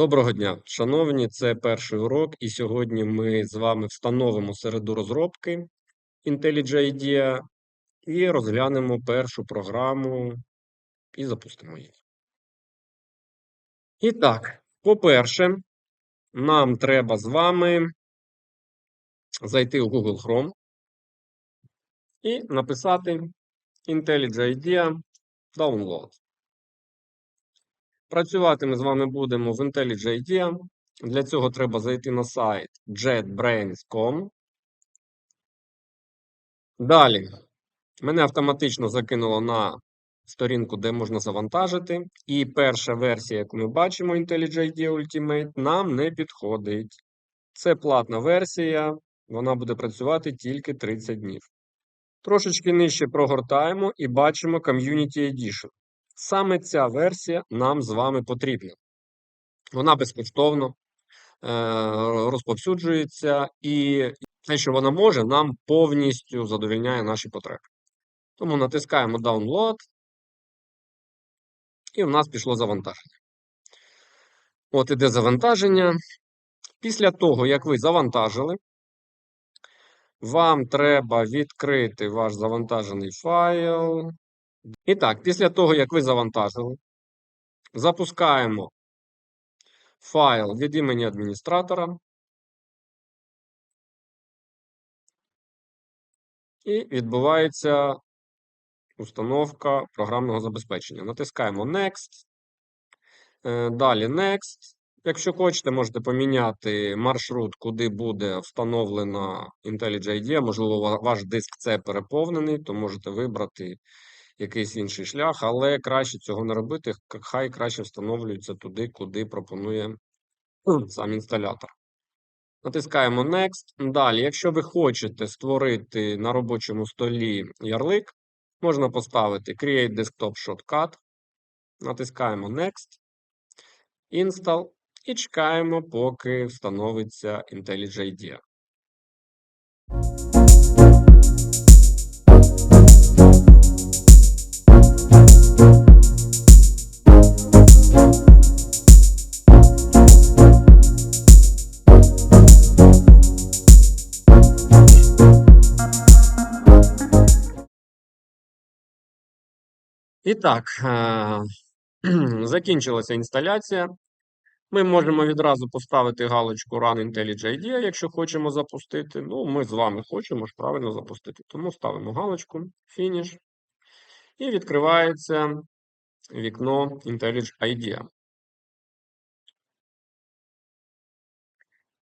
Доброго дня, шановні, це перший урок, і сьогодні ми з вами встановимо середу розробки IntelliJ IDEA і розглянемо першу програму і запустимо її. І так, по-перше, нам треба з вами зайти у Google Chrome і написати IntelliJ IDEA Download. Працювати ми з вами будемо в IntelliJ IDEA. Для цього треба зайти на сайт jetbrains.com. Далі мене автоматично закинуло на сторінку, де можна завантажити. І перша версія, яку ми бачимо, IntelliJ IDEA Ultimate, нам не підходить. Це платна версія, вона буде працювати тільки 30 днів. Трошечки нижче прогортаємо і бачимо Community Edition. Саме ця версія нам з вами потрібна. Вона безкоштовно е, розповсюджується, і те, що вона може, нам повністю задовільняє наші потреби. Тому натискаємо Download, і в нас пішло завантаження. От іде завантаження. Після того, як ви завантажили, вам треба відкрити ваш завантажений файл. І так, після того, як ви завантажили, запускаємо файл від імені адміністратора. І відбувається установка програмного забезпечення. Натискаємо Next. Е, далі Next. Якщо хочете, можете поміняти маршрут, куди буде встановлена IntelliJ IDEA. Можливо, ваш диск це переповнений, то можете вибрати якийсь інший шлях, але краще цього не робити. Хай краще встановлюється туди, куди пропонує сам інсталятор. Натискаємо Next. Далі, якщо ви хочете створити на робочому столі ярлик, можна поставити Create Desktop Shortcut. Натискаємо Next, Install і чекаємо, поки встановиться IntelliJ IDEA. І так, закінчилася інсталяція. Ми можемо відразу поставити галочку Run IntelliJ IDEA, якщо хочемо запустити. Ну, ми з вами хочемо ж правильно запустити. Тому ставимо галочку Finish. І відкривається вікно IntelliJ IDEA.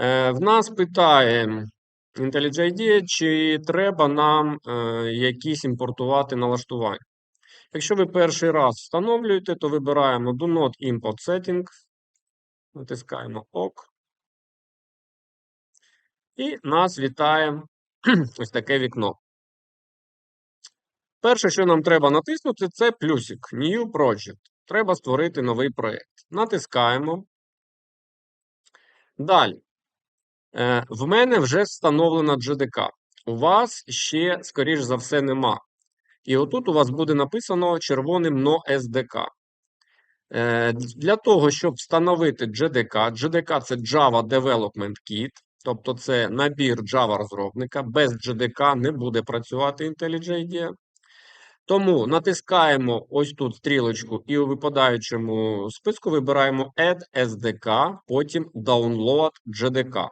Е, В нас питає IntelliJ IDEA, чи треба нам е, якісь імпортувати налаштування. Якщо ви перший раз встановлюєте, то вибираємо Do Not Import Settings, натискаємо ОК. І нас вітає ось таке вікно. Перше, що нам треба натиснути, це плюсик New Project. Треба створити новий проєкт. Натискаємо. Далі. Е, В мене вже встановлена GDK. У вас ще, скоріш за все, нема. І отут у вас буде написано червоним No SDK. Е, Для того, щоб встановити JDK, JDK це Java Development Kit, тобто це набір Java розробника. Без JDK не буде працювати IntelliJ. Тому натискаємо ось тут стрілочку і у випадаючому списку вибираємо Add SDK, потім Download JDK.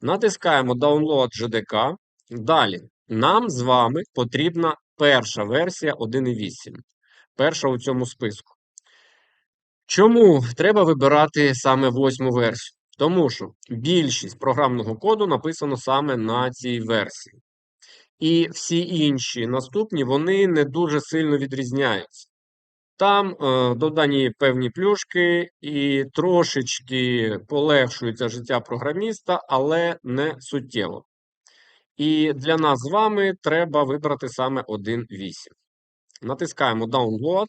Натискаємо Download JDK. Далі. Нам з вами потрібна перша версія 1.8. Перша у цьому списку. Чому треба вибирати саме восьму версію? Тому що більшість програмного коду написано саме на цій версії. І всі інші наступні вони не дуже сильно відрізняються. Там е, додані певні плюшки і трошечки полегшується життя програміста, але не суттєво. І для нас з вами треба вибрати саме 1.8. Натискаємо Download.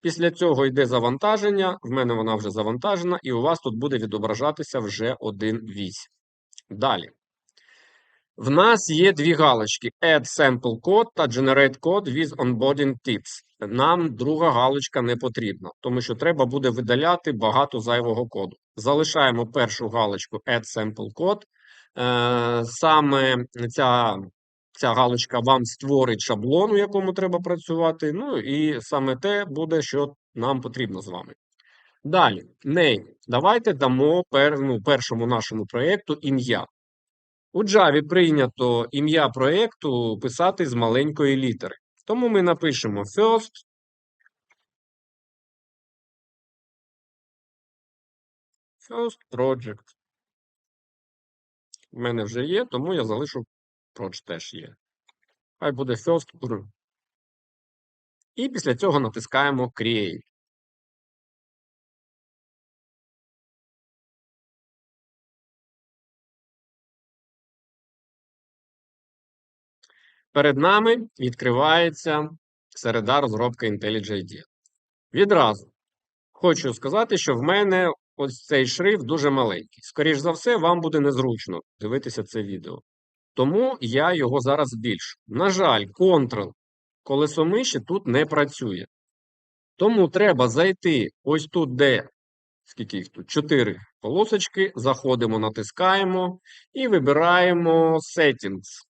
Після цього йде завантаження. В мене вона вже завантажена, і у вас тут буде відображатися вже 1.8. Далі. В нас є дві галочки: Add Sample Code та Generate Code with Onboarding Tips. нам друга галочка не потрібна, тому що треба буде видаляти багато зайвого коду. Залишаємо першу галочку Add Sample Code. Е, Саме ця, ця галочка вам створить шаблон, у якому треба працювати. Ну і саме те буде, що нам потрібно з вами. Далі, name. Давайте дамо пер, ну, першому нашому проєкту ім'я. У Java прийнято ім'я проєкту писати з маленької літери. Тому ми напишемо first. First project. У мене вже є, тому я залишу Proj теж є. Хай буде first. І після цього натискаємо Create. Перед нами відкривається середа розробки IntelliJ. Відразу хочу сказати, що в мене ось цей шрифт дуже маленький. Скоріше за все, вам буде незручно дивитися це відео. Тому я його зараз збільшу. На жаль, Ctrl колесо миші тут не працює. Тому треба зайти ось тут, де скільки їх тут? 4 полосочки. Заходимо, натискаємо і вибираємо Settings.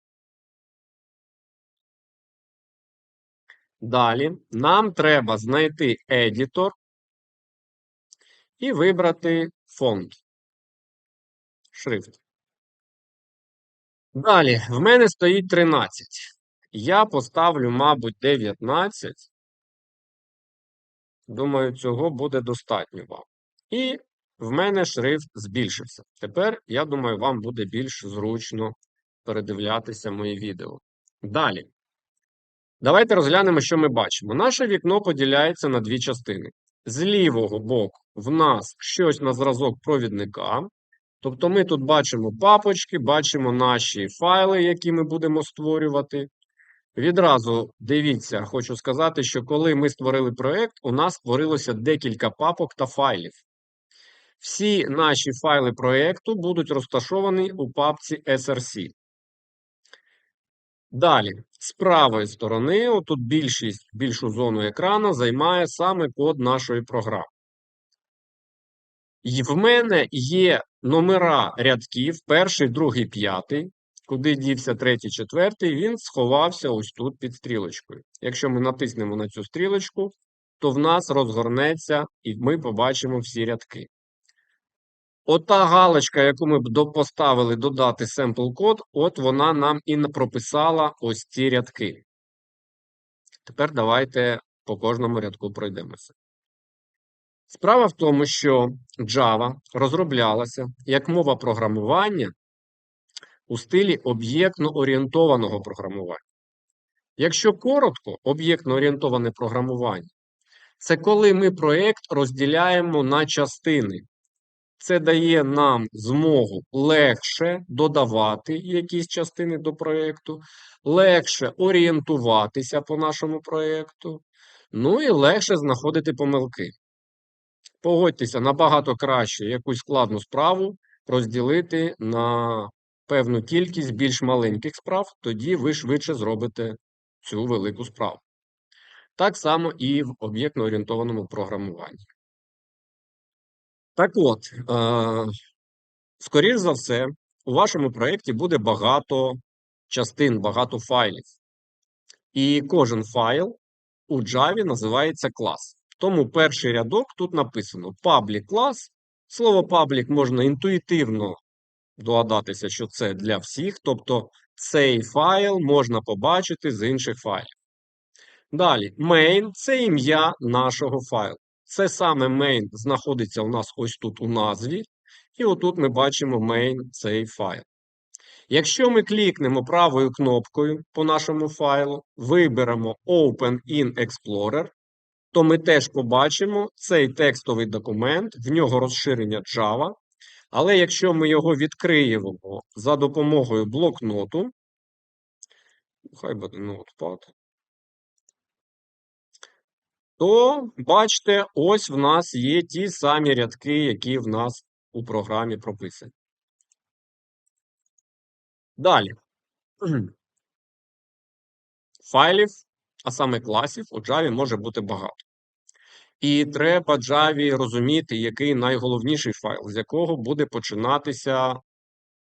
Далі нам треба знайти Editor і вибрати фонд. Шрифт. Далі, в мене стоїть 13. Я поставлю, мабуть, 19. Думаю, цього буде достатньо вам. І в мене шрифт збільшився. Тепер, я думаю, вам буде більш зручно передивлятися мої відео. Далі. Давайте розглянемо, що ми бачимо. Наше вікно поділяється на дві частини. З лівого боку в нас щось на зразок провідника. Тобто ми тут бачимо папочки, бачимо наші файли, які ми будемо створювати. Відразу дивіться, хочу сказати, що коли ми створили проєкт, у нас створилося декілька папок та файлів. Всі наші файли проєкту будуть розташовані у папці SRC. Далі, з правої сторони, отут більшість, більшу зону екрану займає саме код нашої програми. І в мене є номера рядків, перший, другий, п'ятий. Куди дівся третій, четвертий, він сховався ось тут під стрілочкою. Якщо ми натиснемо на цю стрілочку, то в нас розгорнеться і ми побачимо всі рядки. Ота галочка, яку ми б поставили додати sample код, от вона нам і прописала ось ці рядки. Тепер давайте по кожному рядку пройдемося. Справа в тому, що Java розроблялася як мова програмування у стилі об'єктно-орієнтованого програмування. Якщо коротко, об'єктно-орієнтоване програмування це коли ми проєкт розділяємо на частини. Це дає нам змогу легше додавати якісь частини до проєкту, легше орієнтуватися по нашому проєкту, ну і легше знаходити помилки. Погодьтеся, набагато краще якусь складну справу розділити на певну кількість більш маленьких справ, тоді ви швидше зробите цю велику справу. Так само і в об'єктно-орієнтованому програмуванні. Так от, е, скоріш за все, у вашому проєкті буде багато частин, багато файлів. І кожен файл у Java називається клас. Тому перший рядок тут написано public клас. Слово public можна інтуїтивно догадатися, що це для всіх. Тобто цей файл можна побачити з інших файлів. Далі, main це ім'я нашого файлу. Це саме main знаходиться у нас ось тут у назві. І отут ми бачимо main цей файл. Якщо ми клікнемо правою кнопкою по нашому файлу, виберемо Open in Explorer, то ми теж побачимо цей текстовий документ, в нього розширення Java. Але якщо ми його відкриємо за допомогою блокноту, хай буде Notepad, то бачите, ось в нас є ті самі рядки, які в нас у програмі прописані. Далі. Файлів а саме класів у Java може бути багато. І треба Java розуміти, який найголовніший файл, з якого буде починатися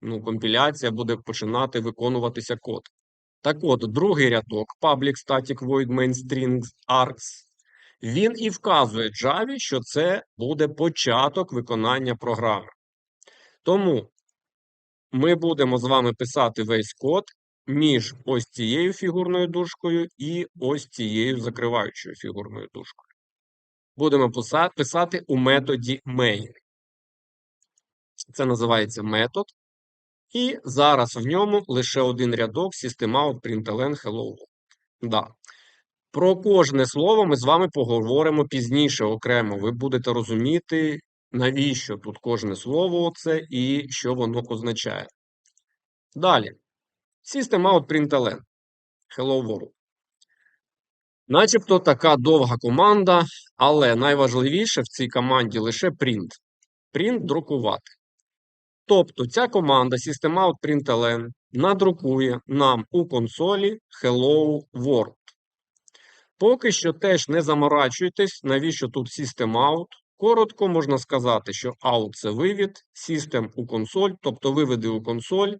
ну, компіляція, буде починати виконуватися код. Так от, другий рядок public static void main strings args, він і вказує Java, що це буде початок виконання програми. Тому ми будемо з вами писати весь код між ось цією фігурною дужкою і ось цією закриваючою фігурною дужкою. Будемо писати у методі main. Це називається метод. І зараз в ньому лише один рядок systemout println hello. Да. Про кожне слово ми з вами поговоримо пізніше окремо. Ви будете розуміти, навіщо тут кожне слово це і що воно означає. Далі. Systemout println. Hello World. Начебто така довга команда, але найважливіше в цій команді лише print. Print друкувати. Тобто ця команда systemout.println надрукує нам у консолі Hello World. Поки що теж не заморачуйтесь, навіщо тут systemout. Коротко можна сказати, що out це вивід, system у консоль, тобто виведи у консоль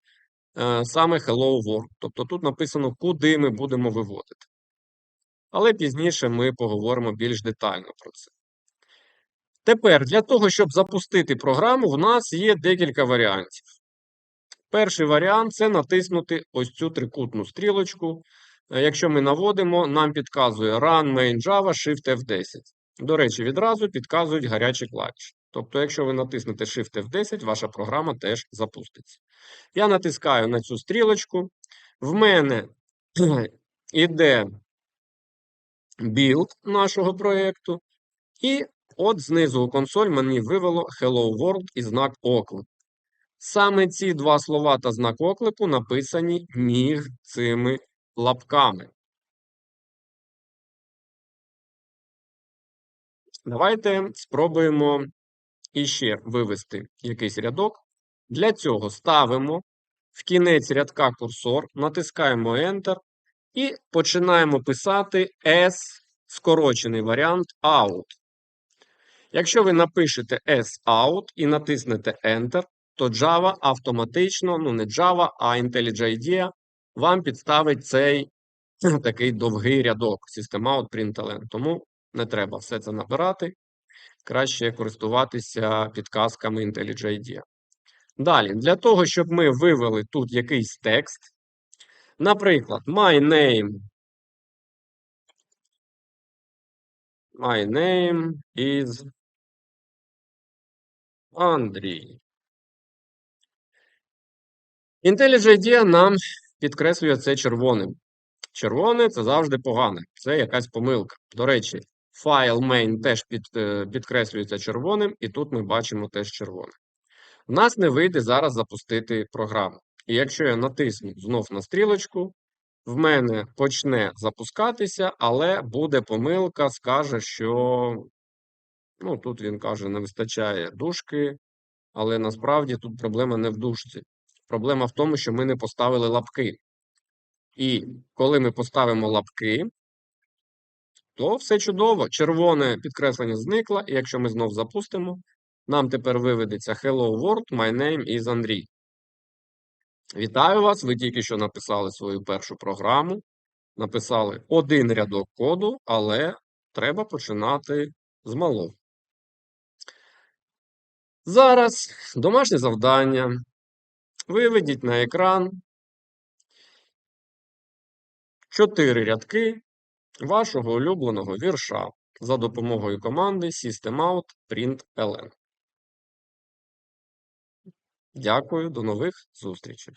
е, саме Hello World. Тобто тут написано, куди ми будемо виводити. Але пізніше ми поговоримо більш детально про це. Тепер для того, щоб запустити програму, в нас є декілька варіантів. Перший варіант це натиснути ось цю трикутну стрілочку. Е, якщо ми наводимо, нам підказує Run Main Java Shift F10. До речі, відразу підказують гарячі клавіші. Тобто, якщо ви натиснете Shift F10, ваша програма теж запуститься. Я натискаю на цю стрілочку. В мене йде білд нашого проєкту. І от знизу у консоль мені вивело Hello World і знак оклику. Саме ці два слова та знак оклику написані між цими лапками. Давайте спробуємо іще вивести якийсь рядок. Для цього ставимо в кінець рядка курсор, натискаємо Enter і починаємо писати S, скорочений варіант out. Якщо ви напишете S-out і натиснете Enter, то Java автоматично, ну не Java, а IntelliJ IDEA вам підставить цей такий довгий рядок Systemout println. Тому не треба все це набирати. Краще користуватися підказками IntelliJ. Далі, для того, щоб ми вивели тут якийсь текст, наприклад, my name. My name is Андрій. IntelliJ нам підкреслює це червоним. Червоне це завжди погане, це якась помилка. До речі, файл main теж під, е, підкреслюється червоним, і тут ми бачимо теж червоне. У нас не вийде зараз запустити програму. І якщо я натисну знов на стрілочку, в мене почне запускатися, але буде помилка, скаже, що Ну, тут він каже, не вистачає дужки, але насправді тут проблема не в дужці. Проблема в тому, що ми не поставили лапки. І коли ми поставимо лапки, то все чудово. Червоне підкреслення зникло, і якщо ми знов запустимо, нам тепер виведеться Hello World, my name is Андрій. Вітаю вас! Ви тільки що написали свою першу програму. Написали один рядок коду, але треба починати з малого. Зараз домашнє завдання. Виведіть на екран чотири рядки вашого улюбленого вірша за допомогою команди systemout println. Дякую, до нових зустрічей.